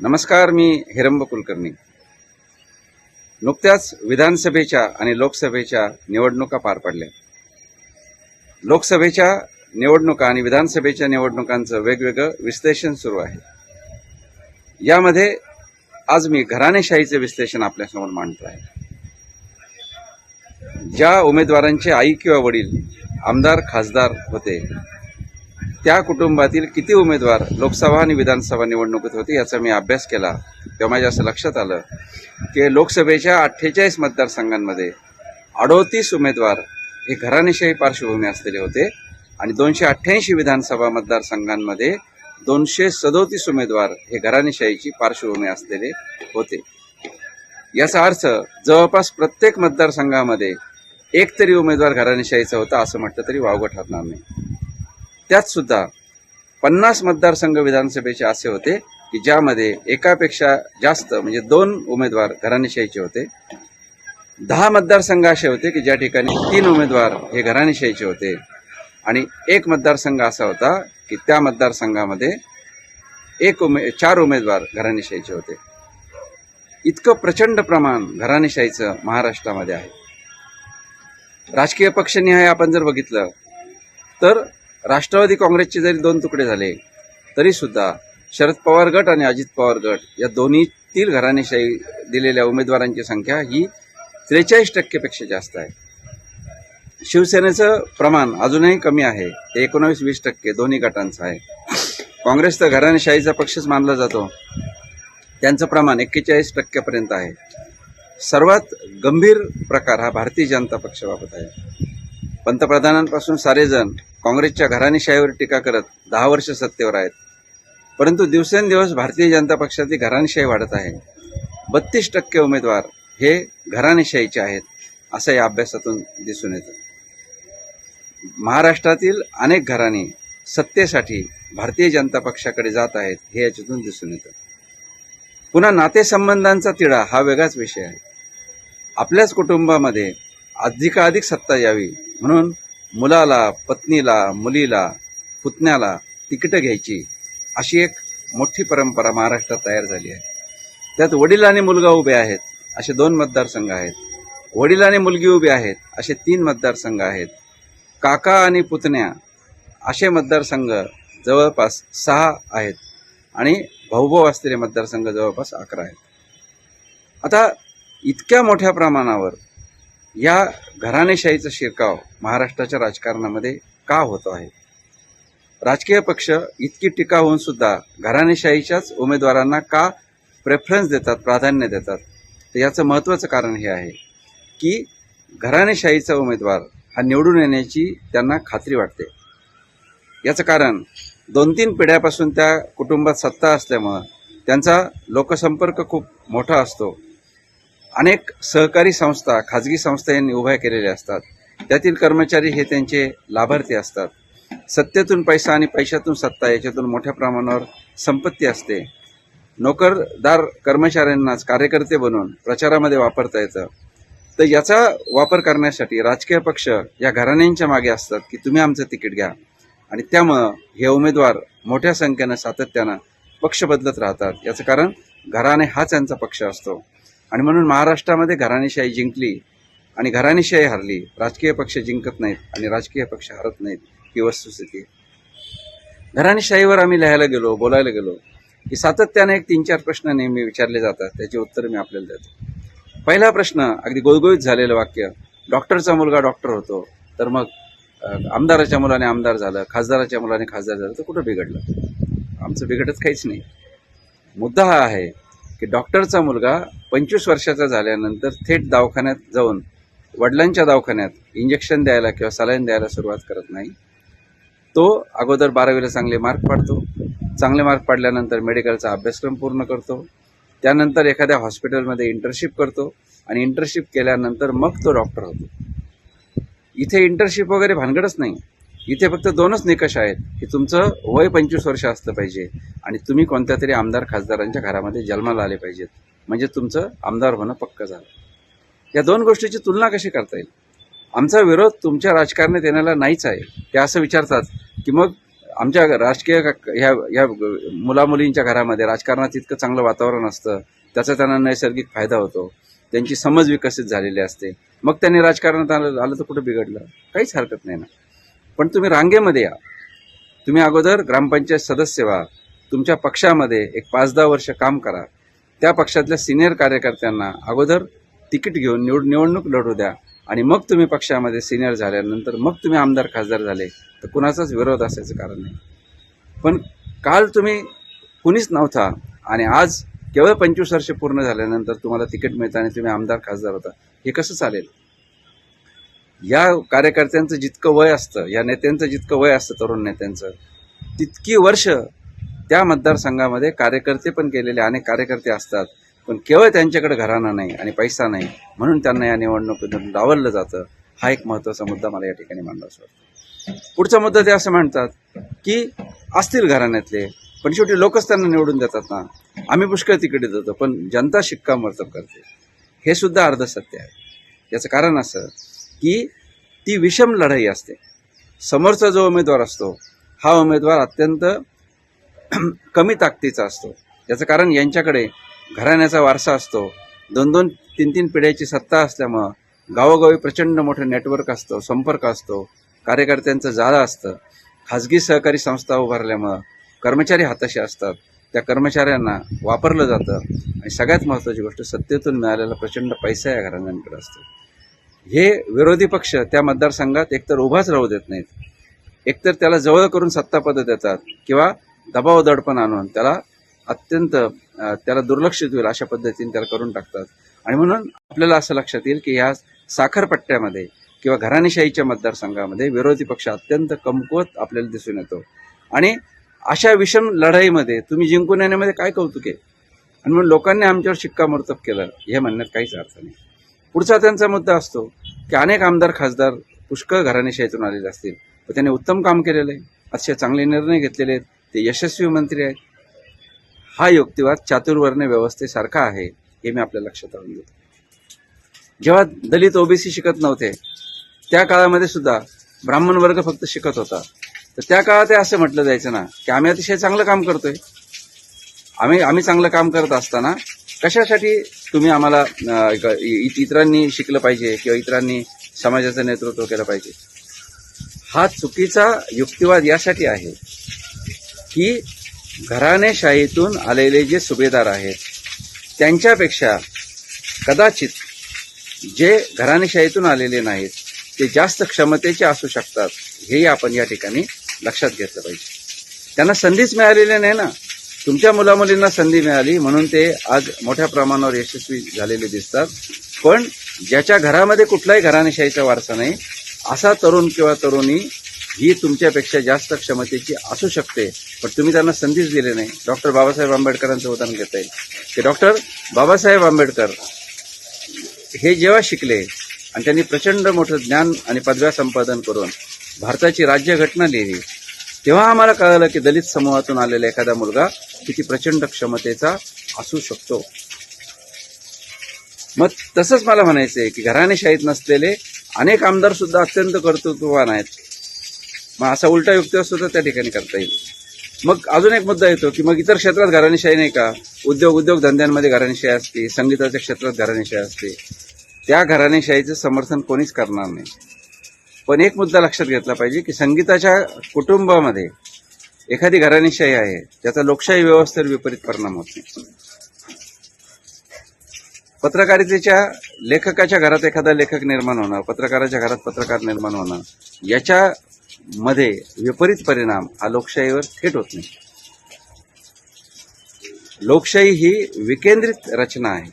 नमस्कार मी हिरंब कुलकर्णी. नुकत्याच विधानसभेच्या आणि लोकसभेच्या निवडणुका पार पडल्या. लोकसभेच्या निवडणुका आणि विधानसभेच्या निवडणुकांचं वेगवेगळं विश्लेषण सुरू आहे. यामध्ये आज मी घराणेशाहीचे विश्लेषण आपल्यासमोर मांडतो आहे. ज्या उमेदवारांचे आई किंवा वडील आमदार खासदार होते त्या कुटुंबातील किती उमेदवार लोकसभा आणि विधानसभा निवडणुकीत होते याचा मी अभ्यास केला. तेव्हा माझ्या असं लक्षात आलं की लोकसभेच्या अठ्ठेचाळीस मतदारसंघांमध्ये अडोतीस उमेदवार हे घराणेशाही पार्श्वभूमी असलेले होते आणि दोनशे अठ्ठ्याऐंशी विधानसभा मतदारसंघांमध्ये दोनशे सदोतीस उमेदवार हे घराणेशाहीची पार्श्वभूमी असलेले होते. याचा अर्थ जवळपास प्रत्येक मतदारसंघामध्ये एक तरी उमेदवार घराणेशाहीचा होता असं म्हटलं तरी वावगं ठरणार नाही. त्यात सुद्धा पन्नास मतदारसंघ विधानसभेचे असे होते की ज्यामध्ये एकापेक्षा जास्त म्हणजे दोन उमेदवार घराणेशाहीचे होते. दहा मतदारसंघ असे होते की ज्या ठिकाणी तीन उमेदवार हे घराणेशाहीचे होते. आणि एक मतदारसंघ असा होता की त्या मतदारसंघामध्ये एक उमे चार उमेदवार घराणेशाहीचे होते. इतकं प्रचंड प्रमाण घराणेशाहीचं महाराष्ट्रामध्ये आहे. राजकीय पक्षनिहाय आपण जर बघितलं तर राष्ट्रवादी काँग्रेसचे जरी दोन तुकडे झाले तरीसुद्धा शरद पवार गट आणि अजित पवार गट या दोन्हीतील घराणेशाही दिलेल्या उमेदवारांची संख्या ही त्रेचाळीस टक्केपेक्षा जास्त आहे. शिवसेनेचं प्रमाण अजूनही कमी आहे. ते एकोणावीस वीस टक्के दोन्ही गटांचं आहे. काँग्रेस तर घराणेशाहीचा पक्षच मानला जातो. त्यांचं प्रमाण एक्केचाळीस टक्क्यापर्यंत आहे. सर्वात गंभीर प्रकार हा भारतीय जनता पक्षाबाबत आहे. पंतप्रधानांपासून सारेजण काँग्रेसच्या घराणेशाहीवर टीका करत दहा वर्ष सत्तेवर आहेत. परंतु दिवसेंदिवस भारतीय जनता पक्षाची घराणेशाही वाढत आहे. बत्तीस टक्के उमेदवार हे घराणेशाहीचे आहेत असं या अभ्यासातून दिसून येतं. महाराष्ट्रातील अनेक घराणी सत्तेसाठी भारतीय जनता पक्षाकडे जात आहेत हे याच्यातून दिसून येतं. पुन्हा नातेसंबंधांचा तिढा हा वेगळाच विषय आहे. आपल्याच कुटुंबामध्ये अधिकाधिक सत्ता यावी म्हणून मुलाला पत्नीला मुलीला पुतण्याला तिकीटं घ्यायची. अशी एक मोठी परंपरा महाराष्ट्रात तयार झाली आहे. त्यात वडील आणि मुलगा उभे आहेत असे दोन मतदारसंघ आहेत. वडील आणि मुलगी उभे आहेत असे तीन मतदारसंघ आहेत. काका आणि पुतण्या असे मतदारसंघ जवळपास सहा आहेत आणि भाऊभाऊ असलेले मतदारसंघ जवळपास अकरा आहेत. आता इतक्या मोठ्या प्रमाणावर या घराणेशाहीचा शिरकाव महाराष्ट्राच्या राजकारणामध्ये का होतो आहे? राजकीय पक्ष इतकी टीका होऊन सुद्धा घराणेशाहीच्याच उमेदवारांना का प्रेफरन्स देतात प्राधान्य देतात? तर याचं महत्त्वाचं कारण हे आहे की घराणेशाहीचा उमेदवार हा निवडून येण्याची त्यांना खात्री वाटते. याचं कारण दोन तीन पिढ्यापासून त्या कुटुंबात सत्ता असल्यामुळं त्यांचा लोकसंपर्क खूप मोठा असतो. अनेक सहकारी संस्था खाजगी संस्था यांनी उभ्या केलेल्या असतात. त्यातील कर्मचारी हे त्यांचे लाभार्थी असतात. सत्तेतून पैसा आणि पैशातून सत्ता याच्यातून मोठ्या प्रमाणावर संपत्ती असते. नोकरदार कर्मचाऱ्यांनाच कार्यकर्ते बनवून प्रचारामध्ये वापरता येतं. तर याचा वापर करण्यासाठी राजकीय पक्ष या घराण्यांच्या मागे असतात की तुम्ही आमचं तिकीट घ्या. आणि त्यामुळं हे उमेदवार मोठ्या संख्येनं सातत्यानं पक्ष बदलत राहतात. याचं कारण घराणे हाच यांचा पक्ष असतो. आणि म्हणून महाराष्ट्रामध्ये घराणेशाही जिंकली आणि घराणेशाही हरली. राजकीय पक्ष जिंकत नाहीत आणि राजकीय पक्ष हरत नाहीत ही वस्तुस्थिती घराणेशाहीवर आम्ही लिहायला गेलो बोलायला गेलो की सातत्याने एक तीन चार प्रश्न नेहमी विचारले जातात. त्याची उत्तरं मी आपल्याला देतो. पहिला प्रश्न अगदी गोळगोळीत झालेलं वाक्य डॉक्टरचा मुलगा डॉक्टर होतो तर मग आमदाराच्या मुलाने आमदार झालं खासदाराच्या मुलाने खासदार झालं तर कुठं बिघडलं? आमचं बिघडत काहीच नाही. मुद्दा हा आहे की डॉक्टरचा मुलगा पंचवीस वर्षाचा झाल्यानंतर थेट दवाखान्यात जाऊन वडिलांच्या दवाखान्यात इंजेक्शन द्यायला किंवा सलाईन द्यायला सुरुवात करत नाही. तो अगोदर बारावीला चांगले मार्क पाडतो. चांगले मार्क पाडल्यानंतर मेडिकलचा अभ्यासक्रम पूर्ण करतो. त्यानंतर एखाद्या हॉस्पिटलमध्ये इंटर्नशिप करतो आणि इंटर्नशिप केल्यानंतर मग तो डॉक्टर होतो. इथे इंटर्नशिप वगैरे भानगडच नाही. इथे फक्त दोनच निकष आहेत की तुमचं वय पंचवीस वर्ष असलं पाहिजे आणि तुम्ही कोणत्या तरी आमदार खासदारांच्या घरामध्ये जन्माला आले पाहिजेत. म्हणजे तुमचं आमदार होणं पक्क झालं. या दोन गोष्टीची तुलना कशी करता येईल? आमचा विरोध तुमच्या राजकारणात येण्याला नाहीच आहे. ते असं विचारतात की मग आमच्या राजकीय ह्या ह्या मुलामुलींच्या घरामध्ये राजकारणात इतकं चांगलं वातावरण असतं त्याचा त्यांना नैसर्गिक फायदा होतो त्यांची समज विकसित झालेली असते. मग त्यांनी राजकारणात आलं आलं तर कुठं बिघडलं? काहीच हरकत नाही ना. पण तुम्ही रांगेमध्ये या. तुम्ही अगोदर ग्रामपंचायत सदस्य व्हा. तुमच्या पक्षामध्ये एक पाच दहा वर्ष काम करा. त्या पक्षातल्या सिनियर कार्यकर्त्यांना अगोदर तिकीट घेऊन निवड निवडणूक लढू द्या. आणि मग तुम्ही पक्षामध्ये सिनियर झाल्यानंतर मग तुम्ही आमदार खासदार झाले. तर कुणाचाच विरोध असायचं कारण नाही. पण काल तुम्ही कुणीच नव्हता आणि आज केवळ पंचवीस वर्ष पूर्ण झाल्यानंतर तुम्हाला तिकीट मिळतं आणि तुम्ही आमदार खासदार होता. हे कसं चालेल? या कार्यकर्त्यांचं जितकं वय असतं या नेत्यांचं जितकं वय असतं तरुण नेत्यांचं तितकी वर्ष त्या मतदारसंघामध्ये कार्यकर्ते पण गेलेले अनेक कार्यकर्ते असतात. पण केवळ त्यांच्याकडे घराणा नाही आणि पैसा नाही म्हणून त्यांना या निवडणुकीतून डावललं जातं. हा एक महत्त्वाचा मुद्दा मला या ठिकाणी मांडावासा असतो पुढचा मुद्दा ते असं म्हणतात की असतील घराण्यातले पण शेवटी लोकच त्यांना निवडून देतात ना. आम्ही पुष्कळ तिकडे देतो पण जनता शिक्कामोर्तब करते. हे सुद्धा अर्धसत्य आहे. याचं कारण असं की ती विषम लढाई असते. समोरचा जो उमेदवार असतो हा उमेदवार अत्यंत कमी ताकदीचा असतो. याचं कारण यांच्याकडे घराण्याचा वारसा असतो. दोन दोन तीन तीन पिढ्याची सत्ता असल्यामुळं गावोगावी प्रचंड मोठं नेटवर्क असतं संपर्क असतो कार्यकर्त्यांचं जाळं असतं. खाजगी सहकारी संस्था उभारल्यामुळं कर्मचारी हाताशी असतात. त्या कर्मचाऱ्यांना वापरलं जातं. आणि सगळ्यात महत्त्वाची गोष्ट सत्तेतून मिळालेला प्रचंड पैसा या घराण्यांकडे असतो. हे विरोधी पक्ष त्या मतदारसंघात एकतर उभाच राहू देत नाहीत. एकतर त्याला जवळ करून सत्तापदं देतात किंवा दबाव दडपण आणून त्याला अत्यंत त्याला दुर्लक्षित होईल अशा पद्धतीने त्याला करून टाकतात. आणि म्हणून आपल्याला असं लक्षात येईल की ह्या साखरपट्ट्यामध्ये किंवा घराणेशाहीच्या मतदारसंघामध्ये विरोधी पक्ष अत्यंत कमकुवत आपल्याला दिसून येतो. आणि अशा विषम लढाईमध्ये तुम्ही जिंकून येण्यामध्ये काय कौतुक आहे? आणि म्हणून लोकांनी आमच्यावर शिक्कामोर्तब केलं हे म्हणण्यात काहीच अर्थ नाही. पुढचा त्यांचा मुद्दा असतो की अनेक आमदार खासदार पुष्कळ घराणेशाहीतून आलेले असतील. पण त्यांनी उत्तम काम केलेलं आहे. असे चांगले निर्णय घेतलेले आहेत. ते यशस्वी मंत्री आहेत. हा युक्तिवाद चातुर्वर्ण व्यवस्थेसारखा आहे हे मी आपल्या लक्षात आणून देतो. जेव्हा दलित ओबीसी शिकत नव्हते त्या काळामध्ये सुद्धा ब्राह्मण वर्ग फक्त शिकत होता. तर त्या काळात हे असं म्हटलं जायचं ना की आम्ही अतिशय चांगलं काम करतोय. आम्ही आम्ही चांगलं काम करत असताना कशासाठी तुम्ही आम्हाला इ- इतरांनी शिकलं पाहिजे किंवा इतरांनी समाजाचं नेतृत्व केलं पाहिजे? हा चुकीचा युक्तिवाद यासाठी आहे. की घराणेशाहीतून आलेले जे सुभेदार आहेत त्यांच्यापेक्षा कदाचित जे घराणेशाहीतून आलेले नाहीत ते जास्त क्षमतेचे असू शकतात हेही आपण या ठिकाणी लक्षात घेतलं पाहिजे. त्यांना संधीच मिळालेली नाही ना. तुमच्या मुलामुलींना संधी मिळाली म्हणून ते आज मोठ्या प्रमाणावर यशस्वी झालेले दिसतात. पण ज्याच्या घरामध्ये कुठलाही घराणेशाहीचा वारसा नाही असा तरुण किंवा तरुणी ही तुमच्यापेक्षा जास्त क्षमतेची असू शकते पण तुम्ही त्यांना संधीच दिली नाही. डॉक्टर बाबासाहेब आंबेडकरांचं उदाहरण घेता येईल की डॉक्टर बाबासाहेब आंबेडकर हे जेव्हा शिकले आणि त्यांनी प्रचंड मोठं ज्ञान आणि पदव्या संपादन करून भारताची राज्यघटना लिहिली तेव्हा आम्हाला कळलं की दलित समूहातून आलेला एखादा मुलगा किती प्रचंड क्षमतेचा असू शकतो. मग तसंच मला म्हणायचं आहे की घराणेशाहीत नसलेले अनेक आमदार सुद्धा अत्यंत कर्तृत्ववान आहेत. मग असा उलटा युक्तिवाद सुद्धा त्या ठिकाणी करता येईल. मग अजून एक मुद्दा येतो की मग इतर क्षेत्रात घराणेशाही नाही का? उद्योग उद्योग धंद्यांमध्ये घराणेशाही असते संगीताच्या क्षेत्रात घराणेशाही असते. त्या घराणेशाहीचं समर्थन कोणीच करणार नाही. पण एक मुद्दा लक्षात घेतला पाहिजे की संगीताच्या कुटुंबामध्ये एखादी घराणेशाही आहे त्याचा लोकशाही व्यवस्थेवर विपरीत परिणाम होत नाही. पत्रकारितेच्या लेखकाच्या घरात एखादा लेखक निर्माण होणं पत्रकाराच्या घरात पत्रकार निर्माण होणं याच्या मध्ये विपरीत परिणाम हा लोकशाहीवर थेट होत नाही. लोकशाही ही विकेंद्रित रचना आहे.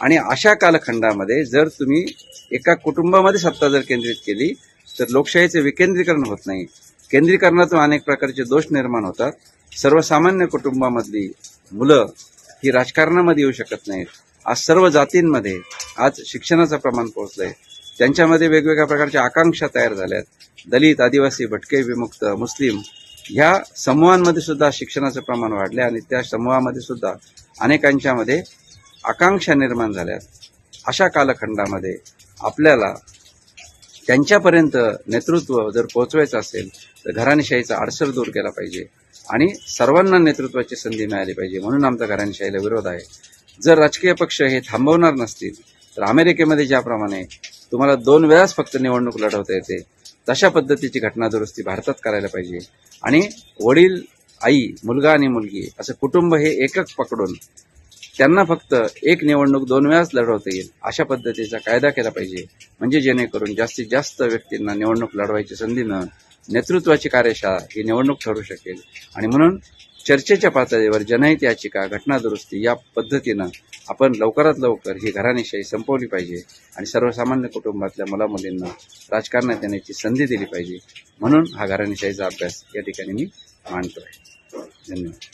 आणि अशा कालखंडामध्ये जर तुम्ही एका कुटुंबामध्ये सत्ता जर केंद्रित केली तर लोकशाहीचे विकेंद्रीकरण होत नाही. केंद्रीकरणातून अनेक प्रकारचे दोष निर्माण होतात. सर्वसामान्य कुटुंबामधली मुलं ही राजकारणामध्ये येऊ शकत नाहीत. आज सर्व जातींमध्ये आज शिक्षणाचं प्रमाण पोहोचलं आहे त्यांच्यामध्ये वेगवेगळ्या प्रकारच्या आकांक्षा तयार झाल्यात. दलित आदिवासी भटके विमुक्त मुस्लिम ह्या समूहांमध्ये सुद्धा शिक्षणाचं प्रमाण वाढले आणि त्या समूहामध्ये सुद्धा अनेकांच्यामध्ये आकांक्षा निर्माण झाल्यात. अशा कालखंडामध्ये आपल्याला त्यांच्यापर्यंत नेतृत्व जर पोहोचवायचं असेल तर तर घराणेशाहीचा अडसर दूर केला पाहिजे आणि सर्वांना नेतृत्वाची संधी मिळाली पाहिजे म्हणून आमचा घराणेशाहीला विरोध आहे. जर राजकीय पक्ष हे थांबवणार नसतील तर अमेरिकेमध्ये ज्याप्रमाणे तुम्हाला दोन वेळाच फक्त निवडणूक लढवता येते. तशा पद्धतीची घटना दुरुस्ती भारतात करायला पाहिजे. आणि वडील आई मुलगा आणि मुलगी असं कुटुंब हे एकच पकडून त्यांना फक्त एक निवडणूक दोन वेळाच लढवता येईल अशा पद्धतीचा कायदा केला पाहिजे. म्हणजे जेणेकरून जास्तीत जास्त व्यक्तींना निवडणूक लढवायची संधी मिळून नेतृत्वाची कार्यशाळा ही निवडणूक ठरू शकेल. आणि म्हणून चर्चेच्या पातळीवर जनहित याचिका घटना दुरुस्ती या पद्धतीनं आपण लवकरात लवकर ही घराणेशाही संपवली पाहिजे आणि सर्वसामान्य कुटुंबातल्या मुलामुलींना राजकारणात येण्याची संधी दिली पाहिजे. म्हणून हा घराणेशाहीचा अभ्यास या ठिकाणी मी मांडतो आहे धन्यवाद.